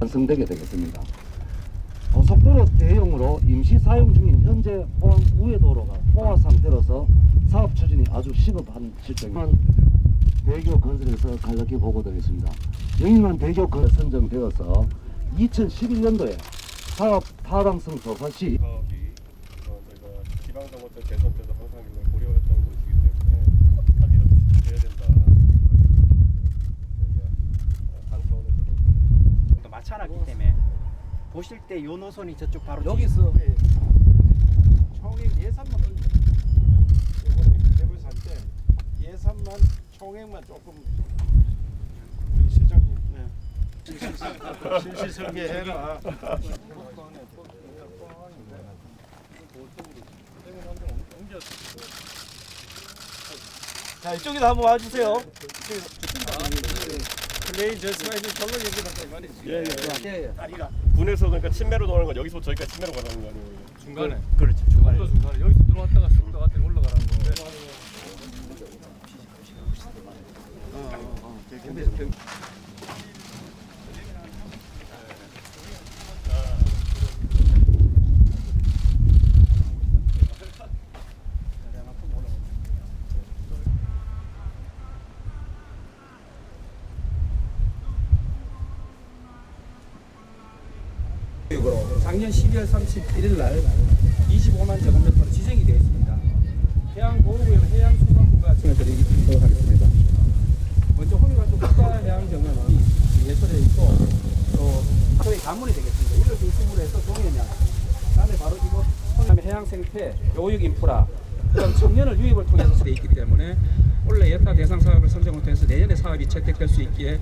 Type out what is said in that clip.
완성되게 되겠습니다. 어, 속도로 대형으로 임시 사용 중인 현재 포항 우회도로가 포화 상태로서 사업 추진이 아주 시급한 실정입니다. 대교 건설에서 간략히 보고드리겠습니다. 영인만 대교 건설 선정되어서 2011년도에 사업 타당성 조사 시 어, 지방정원적 개선 때도 항상 고려했던 곳이기 때문에 사실은 추진돼야 된다. 저희가 어, 당 마찬하기 때문에 보실 때 요 노선이 저쪽 바로 여기서 총액 예산만. 이번에 대부 살때 예산만 총액만 조금 우리 시장님 네. 실시 설계해라. 자 이쪽에도 한번 와주세요. 플레이 저 스마일이 정말 얘기한다 이 말이지. 예, 예. 예, 예. 군에서 그러니까 친매로 나오는 건 여기서 저기까지 친매로 가는 거 아니에요? 중간에. 그렇죠. 중간에. 또 중간에. 여기서 들어왔다가 쑥 들어갔다가 올라가는 건데 작년 12월 31일 날 25만 제곱미터로 지정이 되어 있습니다. 해양보호구역 해양수산부가 지정드리도록 하겠습니다. 먼저 호미관도 국가해양정원은 예설에 있고 또 저희 가문이 되겠습니다. 이를 중심으로 해서 동해면 다음에 바로 이곳 그다음에 해양생태, 교육 인프라, 그다음 청년을 유입을 통해서 되어 있기 때문에 올해 예타 대상 사업을 선정을 통해서 내년에 사업이 채택될 수 있기에